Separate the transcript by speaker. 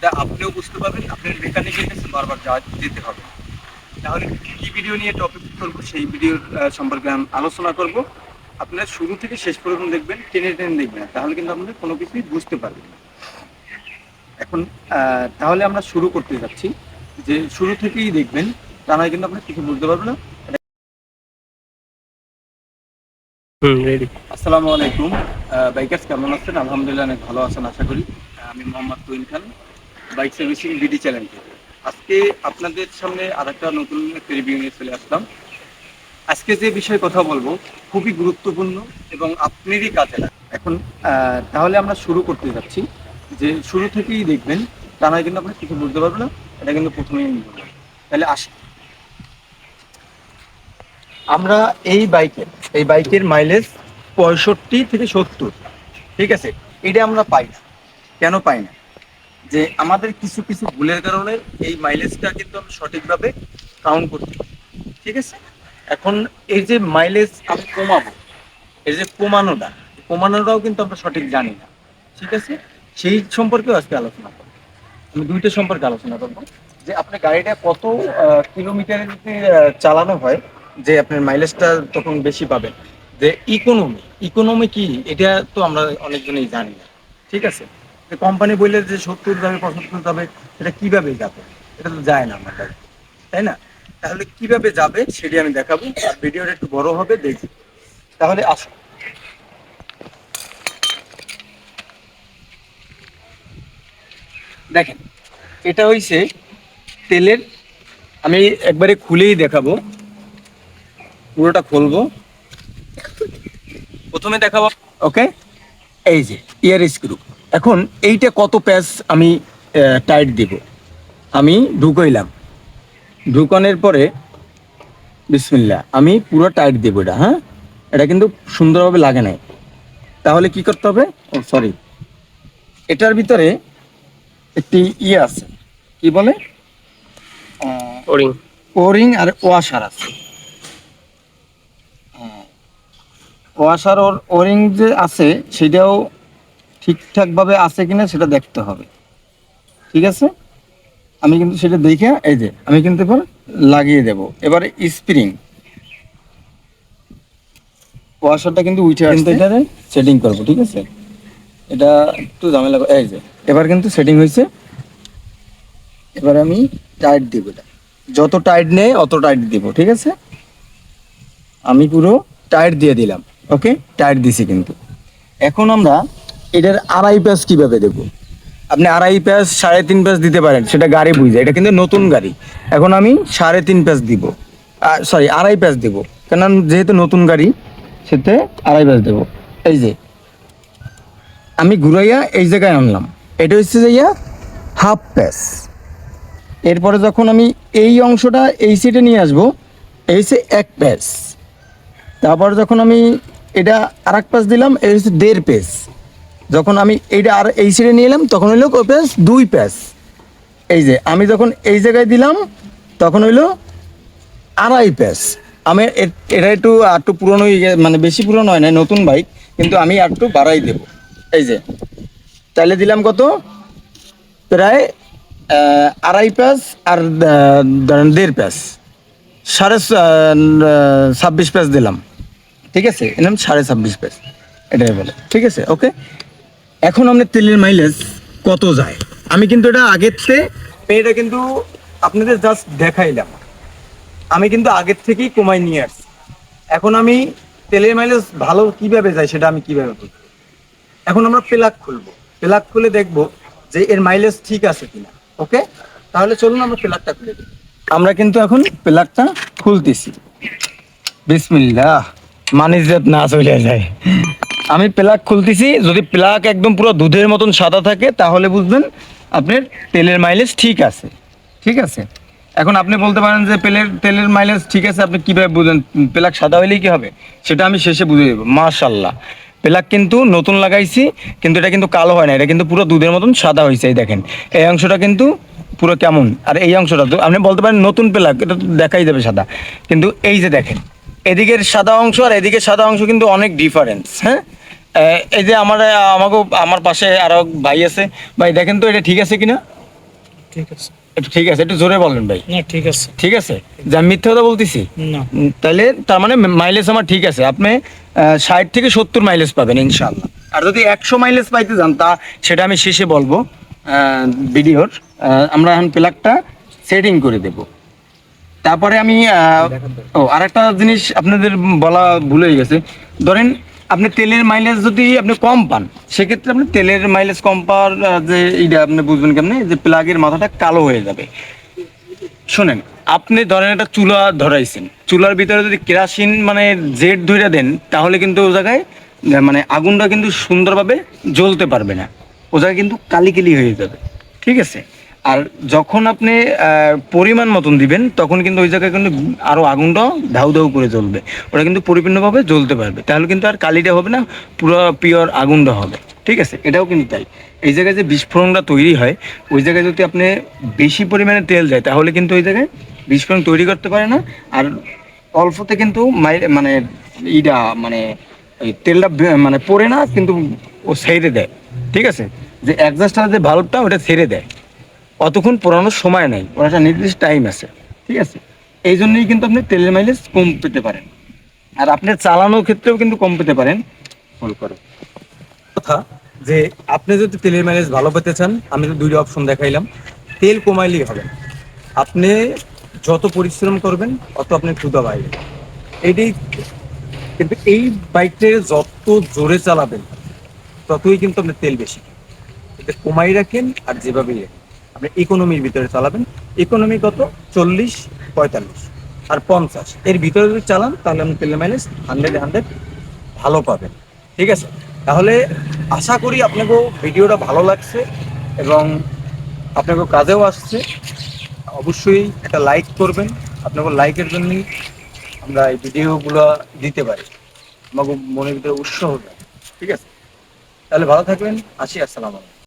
Speaker 1: সেটা আপনিও বুঝতে পারবেন আপনার মেকানিকের কাছে বারবার যাওয়া যেতে হবে। তাহলে কি ভিডিও নিয়ে টপিক করব সেই ভিডিওর সম্পর্কে আমি আলোচনা করব। আপনার শুরু থেকে শেষ পর্যন্ত দেখবেন টেনে টেনে দেখবেন তাহলে কিন্তু আপনাদের কোনো কিছুই বুঝতে পারবেন এখন তাহলে আমরা শুরু করতে যাচ্ছি যে শুরু থেকেই দেখবেন তা নয় কিন্তু আপনার কিছু বুঝতে পারবেন না। আসসালামু আলাইকুম। বাইকার্স কেমন আছেন? আলহামদুলিল্লাহ অনেক ভালো আছেন আশা করি। আমি Mohammad Tuin Khan. Bike servicing BD channel থেকে আজকে আপনাদের সামনে আরেকটা নতুন একটা রিভিউ চলে আসলাম। আজকে যে বিষয়ে কথা বলব, খুবই গুরুত্বপূর্ণ এবং আপনারই কাজে লাগে এখন তাহলে আমরা শুরু করতে যাচ্ছি। যে শুরু থেকেই দেখবেন তা নয় কিন্তু আপনার কিছু বুঝতে পারবেন না, এটা কিন্তু প্রথমেই আমি বলব। তাহলে আসি। আমরা এই বাইকের এই বাইকের মাইলেজ পঁয়ষট্টি থেকে সত্তর। ঠিক আছে? এটা আমরা পাই না। কেন পাই না? যে আমাদের কিছু কিছু ভুলের কারণে এই মাইলেজটা কিন্তু আমরা সঠিকভাবে কাউন্ট করতে ঠিক আছে? এখন এই যে মাইলেজ আমি কমাবো, এই যে কমানোটা, কমানোটাও কিন্তু আমরা সঠিক জানি না। ঠিক আছে? সেই সম্পর্কেও আজকে আলোচনা করব। আমি দুইটা সম্পর্কে আলোচনা করব। যে আপনার গাড়িটা কত কিলোমিটার চালানো হয়, যে আপনার মাইলেজটা তখন বেশি পাবেন। যে ইকোনমি ইকোনমি কি? এটা তো আমরা অনেকজনই জানি না। ঠিক আছে? কোম্পানি বললে যে সত্তর যাবে, পঁচাত্তর যাবে, এটা কীভাবে যাবে? এটা তো যায় না আমার তাই না? তাহলে কীভাবে যাবে সেটি আমি দেখাবো, আর ভিডিওটা একটু বড় হবে, দেখি। তাহলে আসুন। দেখেন, এটা হইছে তেলের, আমি একবারে খুলেই দেখাবো। পুরোটা খুলবো। প্রথমে দেখাবো, ওকে? এই যে, ইয়ার স্ক্রু। এখন এইটা কত প্যাচ আমি টাইট দিব? আমি ঢুকাইলাম। ঢুকানোর পরে বিসমিল্লা আমি পুরো টাইট দেব এটা হ্যাঁ? এটা কিন্তু সুন্দরভাবে লাগে নাই। তাহলে কি করতে হবে? ও সরি এটার ভিতরে একটি ইয়ে আছে। কি বলে?
Speaker 2: ওরিং
Speaker 1: ওরিং আর ওয়াশার আছে। হ্যাঁ। ওয়াশার ওর ওরিং যে আছে সেটাও ঠিকঠাক ভাবে আছে কিনা সেটা দেখতে হবে। ঠিক আছে? আমি কিন্তু সেটা দেখে এই যে আমি কিন্তু এবার লাগিয়ে দেব। এবারে স্প্রিং ওয়াশারটা কিন্তু উঠে আসছে। এটারে সেটিং করব ঠিক আছে? এটা একটু ঝামেলা এই যে এবার কিন্তু সেটিং হয়েছে। এবার আমি টাইট দিব এটা। যত টাইট নেই অত টাইট দিব ঠিক আছে? আমি পুরো টাইট দিয়ে দিলাম ওকে টাইট দিছি কিন্তু। এখন আমরা এটার আড়াই প্যাচ কীভাবে দেবো? আপনি আড়াই প্যাচ, সাড়ে তিন প্যাচ দিতে পারেন, সেটা গাড়ি বুঝে। এটা কিন্তু নতুন গাড়ি। এখন আমি সাড়ে তিন প্যাচ দিব। সরি আড়াই প্যাচ দিব। কেন যেহেতু নতুন গাড়ি, সেতে আড়াই প্যাচ দেব। এই যে, আমি ঘুরাইয়া এই জায়গায় আনলাম। এটা হচ্ছে যে ইয়া, হাফ প্যাস এরপরে যখন আমি এই অংশটা এই সিটে নিয়ে আসব, এই হচ্ছে এক প্যাচ। তারপর যখন আমি এটা আর এক প্যাচ দিলাম, এই হচ্ছে দেড় পেজ যখন আমি এইটা আর এই সিটে নিয়ে এলাম, তখন হইল ও প্যাচ? দুই প্যাচ। এই যে, আমি যখন এই জায়গায় দিলাম, তখন হইল আড়াই প্যাচ। আমি এটা একটু একটু পুরনো মানে বেশি পুরনো হয় না নতুন বাইক, কিন্তু আমি একটু বাড়াই দেব। এই যে তাহলে দিলাম কত? প্রায় আড়াই প্যাচ আর ধরেন দেড় প্যাচ। সাড়ে ছাব্বিশ প্যাচ দিলাম। ঠিক আছে? এলাম সাড়ে ছাব্বিশ প্যাচ। এটাই বলে। ঠিক আছে? ওকে? এখন আপনার তেলের মাইলেজ কত যায়? আমি কিন্তু এটা আগের থেকে এটা কিন্তু আপনাদের জাস্ট দেখাইলাম। আমি কিন্তু আগের থেকেই কমাই নিয়ে আসছি। এখন আমি তেলের মাইলেজ ভালো কীভাবে যায় সেটা আমি কীভাবে বলব এখন আমরা প্লাগ খুলবো। প্লাগ খুলে দেখব যে এর মাইলেজ ঠিক আছে কিনা। ওকে তাহলে চলুন আমরা প্লাগটা খুলে দিই আমরা কিন্তু এখন প্লাগটা খুলতেছি। বিসমিল্লাহ মানিজাত না চলে যায়। আমি প্লাগ খুলতেছি, যদি প্লাগ একদম পুরো দুধের মতন সাদা থাকে, তাহলে বুঝবেন আপনার তেলের মাইলেজ ঠিক আছে। ঠিক আছে? এখন আপনি বলতে পারেন যে পেলের, তেলের মাইলেজ ঠিক আছে, আপনি কীভাবে বুঝেন প্লাগ সাদা হইলেই কী হবে? সেটা আমি শেষে বুঝে দেবো। মাশাল্লাহ প্লাগ কিন্তু নতুন লাগাইছি, কিন্তু এটা কিন্তু কালো হয় না, এটা কিন্তু পুরো দুধের মতন সাদা হয়েছে এই দেখেন। এই অংশটা কিন্তু পুরো কেমন? আর এই অংশটা তো আপনি বলতে পারেন নতুন প্লাগ, এটা তো দেখাই যাবে সাদা। কিন্তু এই যে দেখেন, এদিকের সাদা অংশ আর এদিকের সাদা অংশ কিন্তু অনেক ডিফারেন্স হ্যাঁ? এই যে আমার আমাকে আমার পাশে আরও ভাই আছে। ভাই দেখেন তো এটা ঠিক আছে কিনা?
Speaker 2: ঠিক আছে।
Speaker 1: একটু ঠিক আছে একটু জোরে বলেন ভাই।
Speaker 2: না ঠিক আছে।
Speaker 1: ঠিক আছে? যে আমি মিথ্যে কথা বলতেছি?
Speaker 2: না।
Speaker 1: তাহলে তার মানে মাইলেজ আমার ঠিক আছে। আপনি ষাট থেকে সত্তর মাইলেজ পাবেন ইনশাল্লাহ আর যদি একশো মাইলেজ পাইতে যান তা সেটা আমি শেষে বলব ভিডিওর। আমরা এখন প্লাগটা সেটিং করে দেব। তারপরে আমি ও আরেকটা জিনিস আপনাদের বলা ভুলে গেছে। ধরেন আপনি তেলের মাইলেজ যদি আপনি কম পান, সেক্ষেত্রে আপনি তেলের মাইলেজ কম পাওয়ার যে এইটা আপনি বুঝবেন কেমনে? যে প্লাগের মাথাটা কালো হয়ে যাবে। শোনেন, আপনি ধরেন একটা চুলা ধরাইছেন। চুলার ভিতরে যদি কেরাসিন মানে জেট ধরে দেন, তাহলে কিন্তু ও জায়গায় মানে আগুনটা কিন্তু সুন্দরভাবে জ্বলতে পারবে না। ও জায়গায় কিন্তু কালি কালি হয়ে যাবে। ঠিক আছে? আর যখন আপনি পরিমাণ মতন দিবেন, তখন কিন্তু ওই জায়গায় কিন্তু আরও আগুনটা ধাউ ধাউ করে জ্বলবে। ওটা কিন্তু পরিপূর্ণভাবে জ্বলতে পারবে। তাহলে কিন্তু আর কালিটা হবে না, পুরো পিওর আগুনটা হবে। ঠিক আছে? এটাও কিন্তু তাই। এই জায়গায় যে বিস্ফোরণটা তৈরি হয়, ওই জায়গায় যদি আপনি বেশি পরিমাণে তেল যায় তাহলে কিন্তু ওই জায়গায় বিস্ফোরণ তৈরি করতে পারে না। আর অল্পতে কিন্তু মানে ইটা মানে তেলটা মানে পড়ে না, কিন্তু ও ছেড়ে দেয়। ঠিক আছে? যে অ্যাডজাস্টার যে ভাল্বটা ওটা ছেড়ে দেয়। অতক্ষণ পোড়ানোর সময় নাই। ওর একটা নির্দিষ্ট টাইম আছে, ঠিক আছে? এই জন্যই কিন্তু আপনি তেলের মাইলেজ কম পেতে পারেন। আর আপনি চালানোর ক্ষেত্রেও কিন্তু কম পেতে পারেন। ফল করে।
Speaker 3: কথা যে আপনি যদি তেলের মাইলেজ ভালো পেতে চান, আমি তো দুইটা অপশন দেখাইলাম। তেল কমাইলেই হবে। আপনি যত পরিশ্রম করবেন, অত আপনি ক্ষুদা পাইবেন। এটাই কিন্তু এই বাইকটা যত জোরে চালাবেন, ততই কিন্তু আপনার তেল বেশি। কমাই রাখেন আর যেভাবেই রাখেন। আপনি ইকোনমির ভিতরে চালাবেন। ইকোনমি কত? চল্লিশ, পঁয়তাল্লিশ। আর পঞ্চাশ। এর ভিতরে যদি চালান, তাহলে আপনি তেলের মাইলেজ হান্ড্রেড হান্ড্রেড ভালো পাবেন। ঠিক আছে? তাহলে আশা করি আপনাকেও ভিডিওটা ভালো লাগছে এবং আপনাকে কাজেও আসছে। অবশ্যই একটা লাইক করবেন। আপনাকে লাইকের জন্যই আমরা এই ভিডিওগুলো দিতে পারি। আমাকে মনের ভিতরে উৎসাহ ঠিক আছে? তাহলে ভালো থাকবেন। আসি, আসসালামু আলাইকুম।